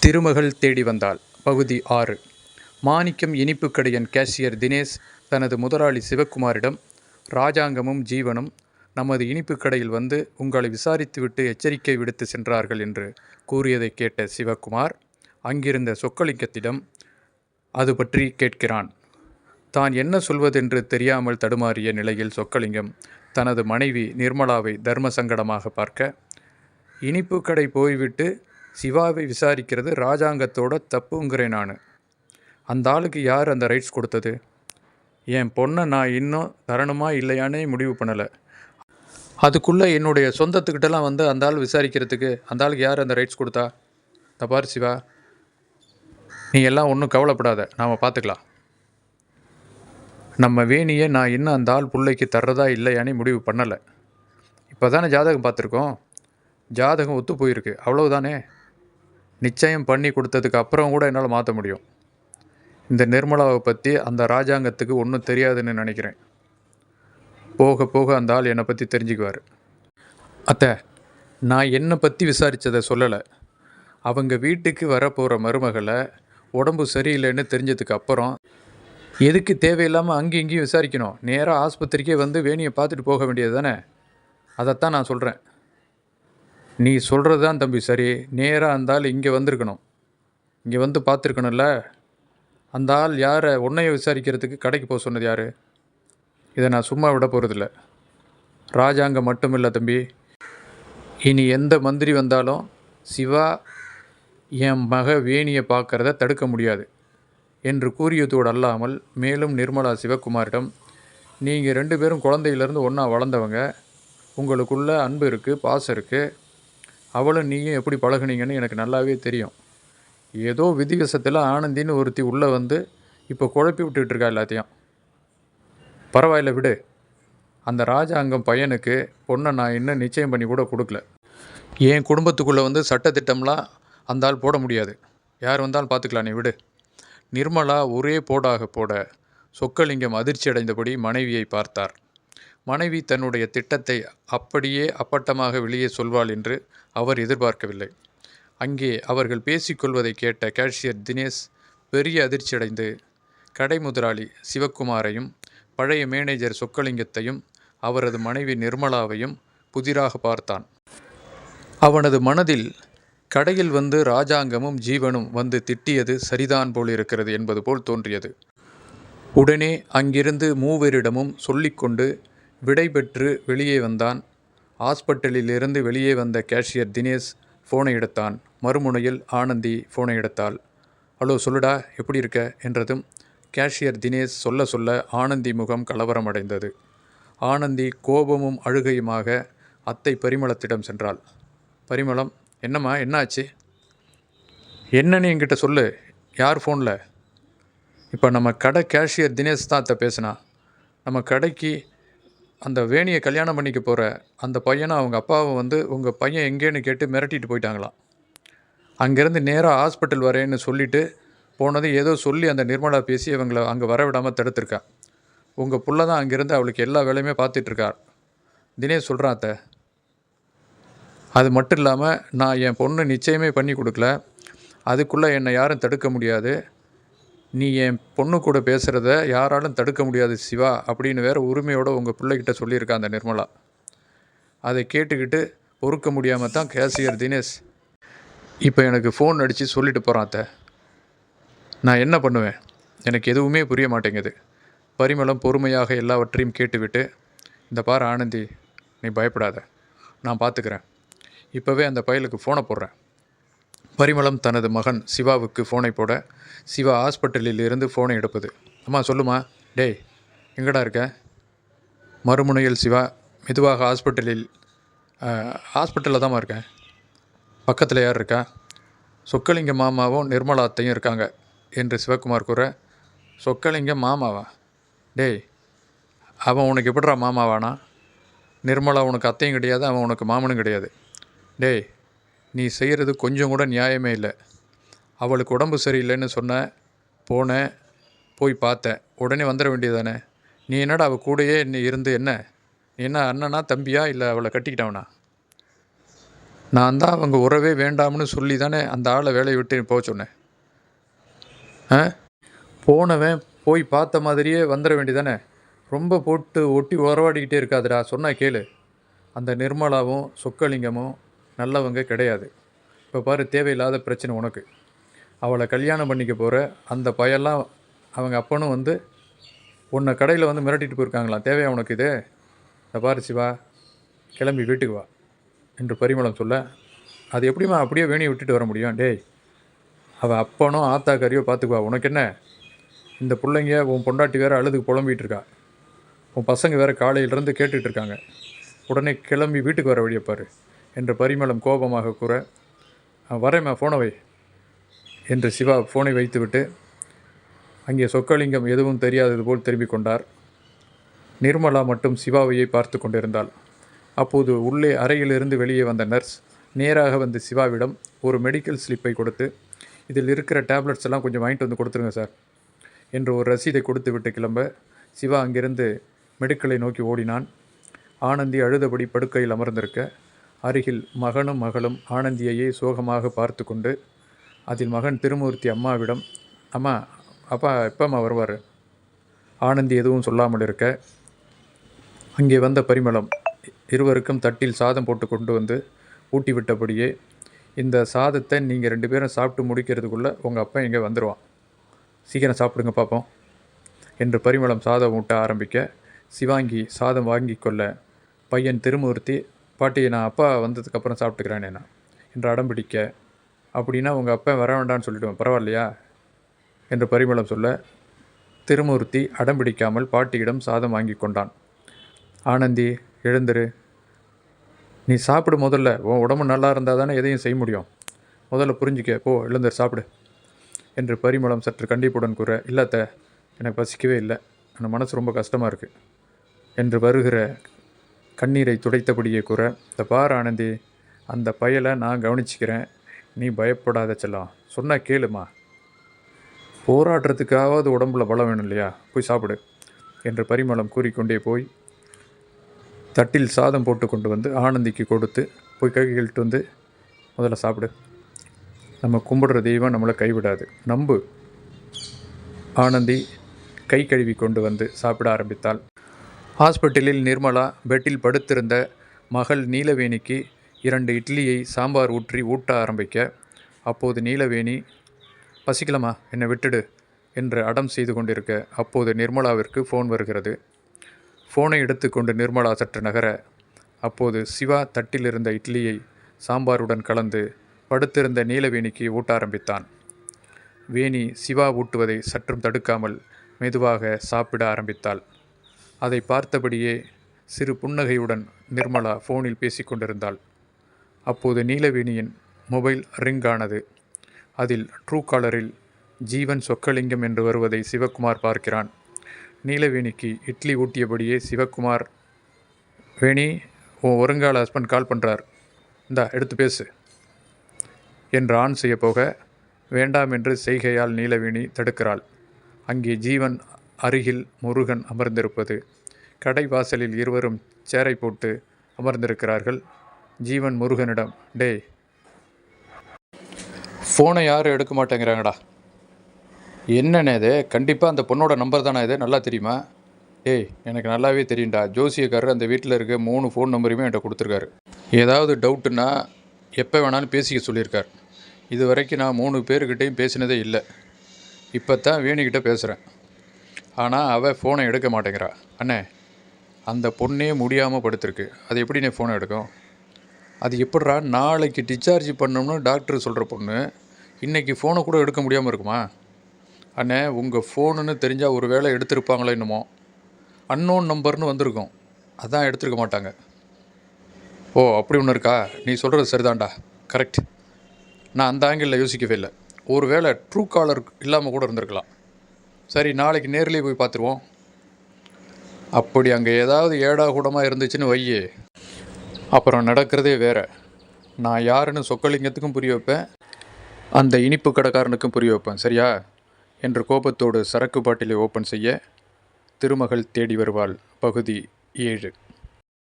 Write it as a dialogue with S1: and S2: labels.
S1: திருமகள் தேடி வந்தாள். பகுதி ஆறு. மாணிக்கம் இனிப்பு கடையின் கேஷியர் தினேஷ் தனது முதலாளி சிவக்குமாரிடம் ராஜாங்கமும் ஜீவனும் நமது இனிப்பு கடையில் வந்து உங்களை விசாரித்துவிட்டு எச்சரிக்கை விடுத்து சென்றார்கள் என்று கூறியதைக் கேட்ட சிவக்குமார் அங்கிருந்த சொக்கலிங்கத்திடம் அது பற்றி கேட்கிறான். தான் என்ன சொல்வதென்று தெரியாமல் தடுமாறிய நிலையில் சொக்கலிங்கம் தனது மனைவி நிர்மலாவை தர்ம சங்கடமாக பார்க்க இனிப்பு கடை போய்விட்டு சிவாவை விசாரிக்கிறது ராஜாங்கத்தோட தப்புங்கிறேன் நான். அந்த ஆளுக்கு யார் அந்த ரைட்ஸ் கொடுத்தது? என் பொண்ணை நான் இன்னும் தரணுமா இல்லையானே முடிவு பண்ணலை. அதுக்குள்ளே என்னுடைய சொந்தத்துக்கிட்டலாம் வந்து அந்த ஆள் விசாரிக்கிறதுக்கு அந்த ஆளுக்கு யார் அந்த ரைட்ஸ் கொடுத்தா? தப்பார் சிவா. நீ எல்லாம் ஒன்றும் கவலைப்படாத. நாம் பார்த்துக்கலாம் நம்ம வேணியை நான் இன்னும் அந்த ஆள் பிள்ளைக்கு தர்றதா இல்லையானே முடிவு பண்ணலை. இப்போ தானே ஜாதகம் பார்த்துருக்கோம் ஜாதகம் ஒத்து போயிருக்கு. அவ்வளவுதானே? நிச்சயம் பண்ணி கொடுத்ததுக்கு அப்புறம் கூட என்னால் மாற்ற முடியும். இந்த நிர்மலாவை பற்றி அந்த ராஜாங்கத்துக்கு ஒன்றும் தெரியாதுன்னு நினைக்கிறேன். போக போக அந்த ஆள் என்னை பற்றி தெரிஞ்சுக்குவார். அத்தை நான் என்னை பற்றி விசாரித்ததை சொல்லலை. அவங்க வீட்டுக்கு வரப்போகிற மருமகளை உடம்பு சரியில்லைன்னு தெரிஞ்சதுக்கு அப்புறம் எதுக்கு தேவையில்லாமல் அங்கேயும் இங்கேயும் விசாரிக்கணும்? நேராக ஆஸ்பத்திரிக்கே வந்து வேணியை பார்த்துட்டு போக வேண்டியது தானே அதைத்தான் நான் சொல்கிறேன் நீ சொல்கிறது தான் தம்பி சரி. நேராக அந்த ஆள் இங்கே வந்திருக்கணும். இங்கே வந்து பார்த்துருக்கணும்ல? அந்த ஆள் யாரை உன்னைய விசாரிக்கிறதுக்கு கடைக்கு போக சொன்னது யார்? இதை நான் சும்மா விட போகிறதில்ல ராஜாங்கம் மட்டும் இல்லை தம்பி. இனி எந்த மந்திரி வந்தாலும் சிவா என் மக வேணியை பார்க்குறத தடுக்க முடியாது என்று கூறியதோடு அல்லாமல் மேலும் நிர்மலா சிவகுமாரிடம் நீங்கள் ரெண்டு பேரும் குழந்தையிலேருந்து ஒன்றா வளர்ந்தவங்க. உங்களுக்குள்ள அன்பு இருக்குது பாசம் இருக்குது அவளும் நீயும் எப்படி பழகுனீங்கன்னு எனக்கு நல்லாவே தெரியும். ஏதோ விதிவசத்தில் ஆனந்தின்னு ஒருத்தி உள்ளே வந்து இப்போ குழப்பி விட்டுக்கிட்டு இருக்கா எல்லாத்தையும். பரவாயில்ல விடு. அந்த ராஜாங்கம் பையனுக்கு பொண்ணை நான் இன்னும் நிச்சயம் பண்ணி கூட கொடுக்கல. என் குடும்பத்துக்குள்ளே வந்து சட்டத்திட்டம்லாம் அந்த ஆள் போட முடியாது. யார் வந்தாலும் பார்த்துக்கலாம் நீ விடு. நிர்மலா ஒரே போடாக போட சொக்கலிங்கம் அதிர்ச்சி அடைந்தபடி மனைவியை பார்த்தார். மனைவி தன்னுடைய திட்டத்தை அப்படியே அப்பட்டமாக வெளியே சொல்வாள் என்று அவர் எதிர்பார்க்கவில்லை. அங்கே அவர்கள் பேசிக்கொள்வதை கேட்ட கேஷியர் தினேஷ் பெரிய அதிர்ச்சியடைந்து கடை முதலாளி சிவக்குமாரையும் பழைய மேனேஜர் சொக்கலிங்கத்தையும் அவரது மனைவி நிர்மலாவையும் புதிராக பார்த்தான். அவனது மனதில் கடையில் வந்து ராஜாங்கமும் ஜீவனும் வந்து திட்டியது சரிதான் போல் இருக்கிறது என்பது போல் தோன்றியது. உடனே அங்கிருந்து மூவரிடமும் சொல்லிக்கொண்டு விடை பெற்று வெளியே வந்தான் ஹாஸ்பிட்டலிலிருந்து வெளியே வந்த கேஷியர் தினேஷ் ஃபோனை எடுத்தான். மறுமுனையில் ஆனந்தி ஃபோனை எடுத்தாள். ஹலோ சொல்லுடா எப்படி இருக்க? என்றதும் கேஷியர் தினேஷ் சொல்ல சொல்ல ஆனந்தி முகம் கலவரமடைந்தது. ஆனந்தி கோபமும் அழுகையுமாக அத்தை பரிமளத்திடம் சென்றாள். பரிமளம் என்னம்மா என்னாச்சு? என்னன்னு என்கிட்ட சொல்லு யார் ஃபோனில்? இப்போ நம்ம கடை கேஷியர் தினேஷ் தான் அத்தை பேசுனா. நம்ம கடைக்கு அந்த வேணியை கல்யாணம் பண்ணிக்க போகிற அந்த பையனை அவங்க அப்பாவை வந்து உங்கள் பையன் எங்கேன்னு கேட்டு மிரட்டிட்டு போயிட்டாங்களாம். அங்கேருந்து நேராக ஹாஸ்பிட்டல் வரேன்னு சொல்லிவிட்டு போனது ஏதோ சொல்லி அந்த நிர்மலா பேசி இவங்களை அங்கே வர விடாமல் உங்கள் புள்ள தான் அங்கேருந்து அவளுக்கு எல்லா வேலையுமே பார்த்துட்ருக்கார் தினேஷ் சொல்கிறான் அத்தை அது மட்டும் இல்லாமல் நான் என் பொண்ணு நிச்சயமே பண்ணி கொடுக்கல. அதுக்குள்ளே என்னை யாரும் தடுக்க முடியாது. நீ என் பொண்ணு கூட பேசுகிறத யாராலும் தடுக்க முடியாது சிவா அப்படின்னு வேற உரிமையோடு உங்கள் பிள்ளைகிட்ட சொல்லியிருக்கா அந்த நிர்மலா. அதை கேட்டுக்கிட்டு பொறுக்க முடியாமல் தான் கேசியர் தினேஷ் இப்போ எனக்கு ஃபோன் அடித்து சொல்லிட்டு போகிறான் அத்தை. நான் என்ன பண்ணுவேன்? எனக்கு எதுவுமே புரிய மாட்டேங்குது. பரிமளம் பொறுமையாக எல்லாவற்றையும் கேட்டுவிட்டு இந்த பாரு ஆனந்தி நீ பயப்படாத. நான் பார்த்துக்கிறேன் இப்போவே அந்த பயலுக்கு ஃபோனை போடுறேன். பரிமளம் தனது மகன் சிவாவுக்கு ஃபோனை போட சிவா ஹாஸ்பிட்டலில் இருந்து ஃபோனை எடுப்பது. அம்மா சொல்லுமா? டேய் எங்கடா இருக்க? மறுமுனையில் சிவா மெதுவாக ஹாஸ்பிட்டலில் ஹாஸ்பிட்டலில் தாம்மா இருக்கேன் பக்கத்தில் யார் இருக்கா? சொக்கலிங்க மாமாவும் நிர்மலா அத்தையும் இருக்காங்க என்று சிவகுமார் கூற சொக்கலிங்க மாமாவா? டேய் அவன் உனக்கு எப்படிடா மாமாவானா? நிர்மலா உனக்கு அத்தையும் கிடையாது அவன் உனக்கு மாமனும் கிடையாது. டேய் நீ செய்கிறது கொஞ்சம் கூட நியாயமே இல்லை. அவளுக்கு உடம்பு சரியில்லைன்னு சொன்ன போனேன் போய் பார்த்தேன் உடனே வந்துட வேண்டியதானே நீ என்னடா அவள் கூடயே என்ன இருந்து என்ன? நீ என்ன அண்ணனா தம்பியா இல்லை அவளை கட்டிக்கிட்டவனா? நான் தான் அவங்க உறவே வேண்டாம்னு சொல்லி தானே அந்த ஆளை வேலையை விட்டு போக சொன்னேன் ஆ? போனவன் போய் பார்த்த மாதிரியே வந்துட வேண்டியதானே ரொம்ப போட்டு ஒட்டி உறவாடிக்கிட்டே இருக்காதுடா சொன்னால் கேளு. அந்த நிர்மலாவும் சொக்கலிங்கமும் நல்லவங்க கிடையாது. இப்போ பாரு தேவையில்லாத பிரச்சனை உனக்கு. அவளை கல்யாணம் பண்ணிக்க போகிற அந்த பையெல்லாம் அவங்க அப்பனும் வந்து உன்னை கடையில் வந்து மிரட்டிட்டு போயிருக்காங்களாம். தேவையா உனக்கு இது? இந்த பாரு சிவா கிளம்பி வீட்டுக்கு வா என்று பரிமளம் சொல்ல அது எப்படிம்மா அப்படியே வேணியை விட்டுட்டு வர முடியும்? டேய் அவள் அப்பனோ ஆத்தா கறியோ பார்த்துக்குவா. உனக்கு என்ன? இந்த பிள்ளைங்க உன் பொண்டாட்டி வேறு அழுதுக்கு புலம்பிகிட்டு இருக்கா. உன் பசங்க வேறு காலையிலேருந்து கேட்டுகிட்டு இருக்காங்க. உடனே கிளம்பி வீட்டுக்கு வர வழியை பாரு. என்று பரிமளம் கோபமாக கூற வரேம்மா ஃபோனை வை என்று சிவா ஃபோனை வைத்துவிட்டு அங்கே சொக்கலிங்கம் எதுவும் தெரியாதது போல் திரும்பிக் கொண்டார். நிர்மலா மட்டும் சிவாவையே பார்த்து கொண்டிருந்தாள். அப்போது உள்ளே அறையிலிருந்து வெளியே வந்த நர்ஸ் நேராக வந்து சிவாவிடம் ஒரு மெடிக்கல் ஸ்லிப்பை கொடுத்து இதில் இருக்கிற டேப்லெட்ஸ் எல்லாம் கொஞ்சம் வாங்கிட்டு வந்து கொடுத்துருங்க சார் என்று ஒரு ரசீதை கொடுத்து விட்டு கிளம்ப சிவா அங்கிருந்து மெடிக்கலை நோக்கி ஓடினான். ஆனந்தி அழுதபடி படுக்கையில் அமர்ந்திருக்க அருகில் மகனும் மகளும் ஆனந்தியையே சோகமாக பார்த்து கொண்டு அதில் மகன் திருமூர்த்தி அம்மாவிடம் அம்மா அப்பா எப்பம்மா வருவார்? ஆனந்தி எதுவும் சொல்லாமல் இருக்க. அங்கே வந்த பரிமளம் இருவருக்கும் தட்டில் சாதம் போட்டு கொண்டு வந்து ஊட்டி விட்டபடியே இந்த சாதத்தை நீங்கள் ரெண்டு பேரும் சாப்பிட்டு முடிக்கிறதுக்குள்ளே உங்கள் அப்பா இங்கே வந்துடுவான் சீக்கிரம் சாப்பிடுங்க பார்ப்போம் என்று பரிமளம் சாதம் ஊட்ட ஆரம்பிக்க சிவாங்கி சாதம் வாங்கி கொள்ள பையன் திருமூர்த்தி பாட்டி நான் அப்பா வந்ததுக்கப்புறம் சாப்பிட்டுக்கிறேன் நான். என்று அடம் பிடிக்க அப்படின்னா உங்கள் அப்பா வர வேண்டாம்னு சொல்லிவிடுவேன் பரவாயில்லையா? என்று பரிமளம் சொல்ல திருமூர்த்தி அடம் பிடிக்காமல் பாட்டியிடம் சாதம் வாங்கி கொண்டான். ஆனந்தி எழுந்துரு. நீ சாப்பிடு முதல்ல. உன் உடம்பு நல்லா இருந்தால் தானே எதையும் செய்ய முடியும். முதல்ல புரிஞ்சுக்க. போ எழுந்தர் சாப்பிடு. என்று பரிமளம் சற்று கண்டிப்புடன் கூற இல்லாத்த எனக்கு பசிக்கவே இல்லை. எனக்கு மனசு ரொம்ப கஷ்டமாக இருக்குது என்று வருகிற கண்ணீரை துடைத்தபடியே கூற இந்த பார் ஆனந்தி அந்த பயலை நான் கவனிச்சிக்கிறேன். நீ பயப்படாத செல்லம் சொன்னால் கேளுமா? போராடுறதுக்காவது உடம்புல பலம் வேணும் இல்லையா? போய் சாப்பிடு என்று பரிமளம் கூறிக்கொண்டே போய் தட்டில் சாதம் போட்டு கொண்டு வந்து ஆனந்திக்கு கொடுத்து போய் கை கழிட்டு வந்து முதல்ல சாப்பிடு. நம்ம கும்பிடுற தெய்வம் நம்மளை கைவிடாது. நம்பு. ஆனந்தி கை கழுவி கொண்டு வந்து சாப்பிட ஆரம்பித்தாள். ஹாஸ்பிட்டலில் நிர்மலா பெட்டில் படுத்திருந்த மகள் நீலவேணிக்கு இரண்டு இட்லியை சாம்பார் ஊற்றி ஊட்ட ஆரம்பிக்க அப்போது நீலவேணி பசிக்கலமா? என்னை விட்டுடு என்று அடம் செய்து கொண்டிருக்க அப்போது நிர்மலாவிற்கு ஃபோன் வருகிறது. ஃபோனை எடுத்துக்கொண்டு நிர்மலா சற்று நகர அப்போது சிவா தட்டில் இருந்த இட்லியை சாம்பாருடன் கலந்து படுத்திருந்த நீலவேணிக்கு ஊட்ட ஆரம்பித்தான். வேணி சிவா ஊட்டுவதை சற்றும் தடுக்காமல் மெதுவாக சாப்பிட ஆரம்பித்தாள். அதை பார்த்தபடியே சிறு புன்னகையுடன் நிர்மலா ஃபோனில் பேசிக்கொண்டிருந்தாள். அப்போது நீலவேணியின் மொபைல் ரிங் ஆனது. அதில் ட்ரூ காலரில் ஜீவன் சொக்கலிங்கம் என்று வருவதை சிவக்குமார் பார்க்கிறான். நீலவேணிக்கு இட்லி ஊட்டியபடியே சிவக்குமார் வேணி உன் ஒருங்கால ஹஸ்பண்ட் கால் பண்ணுறார் இந்தா எடுத்து பேசு. என்று ஆன் செய்ய போக வேண்டாம் என்று செய்கையால் நீலவேணி தடுக்கிறாள். அங்கே ஜீவன் அருகில் முருகன் அமர்ந்திருப்பது. கடை வாசலில் இருவரும் சேரை போட்டு அமர்ந்திருக்கிறார்கள். ஜீவன் முருகனிடம் டேய் ஃபோனை யாரும் எடுக்க மாட்டேங்கிறாங்கடா. என்னண்ணே இது? கண்டிப்பாக அந்த பொண்ணோட நம்பர் தானே இது? நல்லா தெரியுமா? ஏய் எனக்கு நல்லாவே தெரியும்டா. ஜோசியக்காரர் அந்த வீட்டில் இருக்க மூணு ஃபோன் நம்பருமே என்கிட்ட கொடுத்துருக்காரு. ஏதாவது டவுட்டுன்னா எப்போ வேணாலும் பேசிக்க சொல்லியிருக்கார். இது வரைக்கும் நான் மூணு பேர்கிட்டையும் பேசினதே இல்லை. இப்போ தான் வேணிக்கிட்ட பேசுகிறேன் ஆனால் அவள் ஃபோனை எடுக்க மாட்டேங்கிறா. அண்ணே அந்த பொண்ணே முடியாமல் படுத்திருக்கு. அது எப்படி நீ ஃபோனை எடுக்கும்? அது எப்படிடா நாளைக்கு டிஸ்சார்ஜ் பண்ணணும்னு டாக்டர் சொல்கிற பொண்ணு இன்றைக்கி ஃபோனை கூட எடுக்க முடியாமல் இருக்குமா? அண்ணே உங்கள் ஃபோனுன்னு தெரிஞ்சால் ஒரு வேளை எடுத்திருப்பாங்களோ என்னமோ. அன்னோன் நம்பர்னு வந்திருக்கும். அதான் எடுத்திருக்க மாட்டாங்க. ஓ அப்படி ஒன்று இருக்கா? நீ சொல்கிறது சரிதான்டா. கரெக்ட் நான் அந்த ஆங்கிளில் யோசிக்கவே இல்லை. ஒரு வேளை ட்ரூ காலர் இல்லாமல் கூட இருந்திருக்கலாம். சரி நாளைக்கு நேர்லேயே போய் பார்த்துருவோம். அப்படி அங்கே ஏதாவது ஏடா கூடமாக இருந்துச்சுன்னு வையே. அப்புறம் நடக்கிறதே வேற. நான் யாருன்னு சொக்கலிங்கத்துக்கும் புரிய வைப்பேன் அந்த இனிப்பு கடைக்காரனுக்கும் புரிய வைப்பேன் சரியா? என்று கோபத்தோடு சரக்கு பாட்டிலை ஓப்பன் செய்ய திருமகள் தேடி வருவாள் பகுதி ஏழு.